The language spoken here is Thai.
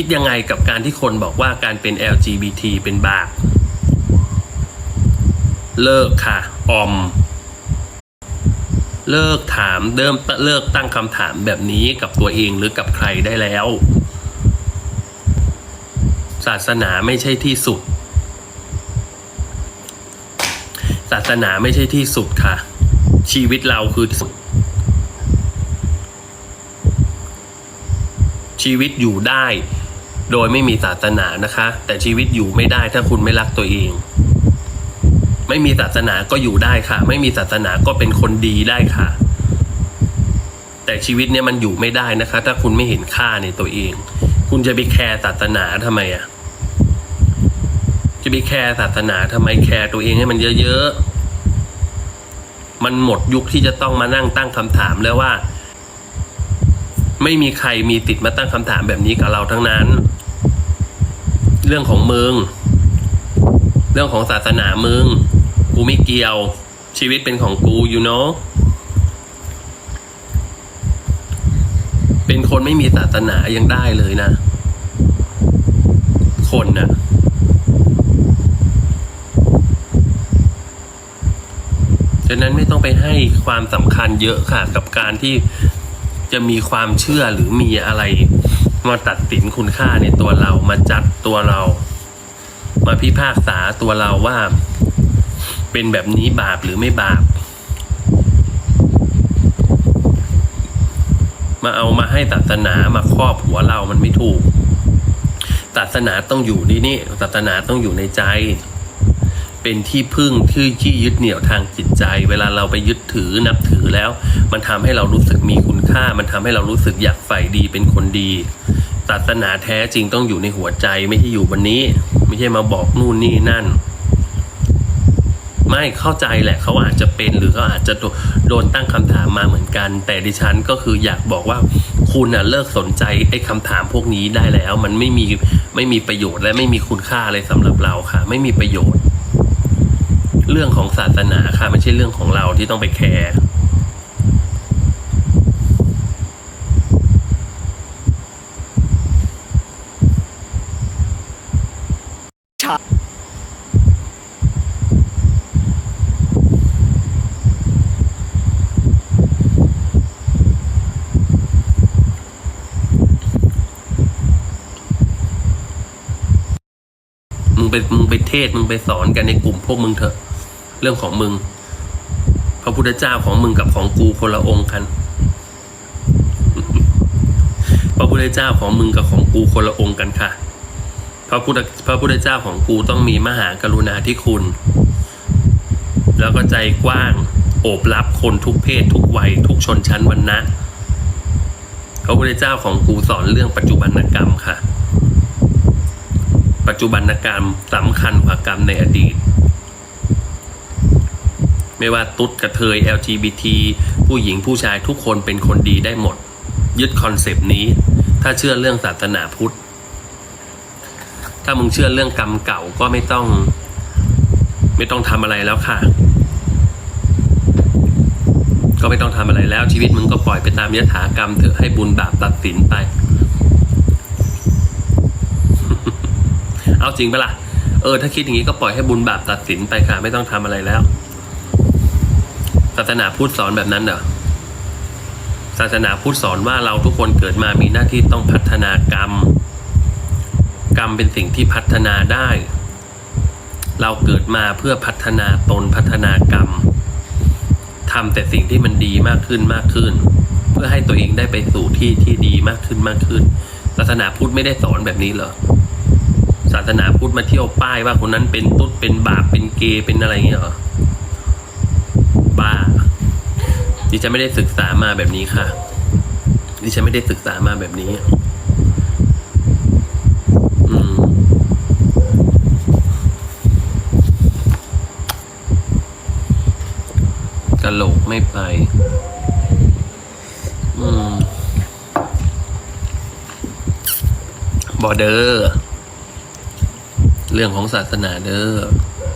คิดยังไงกับการที่คนบอกว่าการเป็น LGBT เป็นบาปเลิกค่ะ ออม เลิกถามเริ่มเลิกตั้งคำถามแบบนี้กับตัวเองหรือกับใครได้แล้ว ศาสนาไม่ใช่ที่สุด ศาสนาไม่ใช่ที่สุดค่ะ ชีวิตเราคือสุด ชีวิตอยู่ได้ โดยไม่มีศาสนานะคะ แต่ชีวิตอยู่ไม่ได้ถ้าคุณไม่รักตัวเอง ไม่มีศาสนาก็อยู่ได้ค่ะ ไม่มีศาสนาก็เป็นคนดีได้ค่ะ แต่ชีวิตเนี่ยมันอยู่ไม่ได้นะคะ ถ้าคุณไม่เห็นค่าในตัวเอง คุณจะไปแคร์ศาสนาทำไมอะจะไปแคร์ศาสนาทำไมแคร์ตัวเองให้มันเยอะๆมันหมดยุคที่จะต้องมานั่งตั้งคำถามแล้วว่า ไม่มีใครมีติดมาตั้งคำถามแบบนี้กับเราทั้งนั้น เรื่องของมึง เรื่องของศาสนามึง กูไม่เกี่ยว ชีวิตเป็นของกูอยู่เนาะเป็นคนไม่มีศาสนายังได้เลยนะ คนน่ะฉะนั้นไม่ต้องไปให้ความสำคัญเยอะค่ะกับการที่ จะมีความเชื่อหรือมีอะไร มาตัดสินคุณค่าในตัวเรามาจัดตัวเรา มาพิพากษาตัวเราว่า เป็นแบบนี้บาปหรือไม่บาป มาเอามาให้ศาสนามาครอบหัวเรามันไม่ถูกศาสนาต้องอยู่นี่นี่ศาสนาต้องอยู่ในใจ เป็นที่พึ่งที่ที่ยึดเหนี่ยวทางจิตใจ เวลาเราไปยึดถือนับถือแล้ว มันทำให้เรารู้สึกมีคุณค่า มันทำให้เรารู้สึกอยากใฝ่ดีเป็นคนดีศาสนาแท้จริงต้องอยู่ในหัวใจไม่ใช่อยู่บนนี้ ไม่ใช่มาบอกนู่นนี่นั่น ไม่เข้าใจแหละเขาอาจจะเป็นหรือเขาอาจจะโดนตั้งคำถามมาเหมือนกัน แต่ดิฉันก็คืออยากบอกว่าคุณน่ะเลิกสนใจไอ้คำถามพวกนี้ได้แล้ว มันไม่มีไม่มีประโยชน์และไม่มีคุณค่าอะไรสำหรับเราค่ะ ไม่มีประโยชน์ เรื่องของศาสนาค่ะไม่ใช่เรื่องของเราที่ต้องไปแคร์มึงไปมึงไปเทศมึงไปสอนกันในกลุ่มพวกมึงเถอะ เรื่องของมึง พระพุทธเจ้าของมึงกับของกูคนละองค์กัน พระพุทธเจ้าของมึงกับของกูคนละองค์กันค่ะ พระพุทธพระพุทธเจ้าของกูต้องมีมหากรุณาธิคุณ แล้วก็ใจกว้างโอบรับคนทุกเพศทุกวัยทุกชนชั้นวรรณะพระพุทธเจ้าของกูสอนเรื่องปัจจุบันกรรมค่ะ ปัจจุบันกรรมสำคัญกว่ากรรมในอดีต ไม่ว่าตุ๊ดกระเทย LGBT ผู้หญิงผู้ชายทุกคนเป็นคนดีได้หมด ยึดคอนเซปต์นี้ ถ้าเชื่อเรื่องศาสนาพุทธ ถ้ามึงเชื่อเรื่องกรรมเก่าก็ไม่ต้อง ไม่ต้องทำอะไรแล้วค่ะ ก็ไม่ต้องทำอะไรแล้วชีวิตมึงก็ปล่อยไปตามยถากรรมเถอะให้บุญบาปตัดสินไป เอาจริงปะล่ะเออถ้าคิดอย่างนี้ก็ปล่อยให้บุญบาปตัดสินไปค่ะ ไม่ต้องทำอะไรแล้ว ศาสนาพุทธสอนแบบนั้นเหรอศาสนาพุทธสอนว่าเราทุกคนเกิดมามีหน้าที่ต้องพัฒนากรรม กรรมเป็นสิ่งที่พัฒนาได้ เราเกิดมาเพื่อพัฒนาตนพัฒนากรรมทำแต่สิ่งที่มันดีมากขึ้นมากขึ้น เพื่อให้ตัวเองได้ไปสู่ที่ที่ดีมากขึ้นมากขึ้น ศาสนาพุทธไม่ได้สอนแบบนี้เหรอศาสนาพุทธมาเที่ยวป้ายว่าคนนั้นเป็นตุ๊ดเป็นบาปเป็นเกย์เป็นอะไรอย่างเงี้ยเหรอ บ้า ดิฉันไม่ได้ศึกษามาแบบนี้ค่ะ ดิฉันไม่ได้ศึกษามาแบบนี้อืมกะโหลกไม่ไปอืมบอเดอร์ เรื่องของศาสนาเด้อ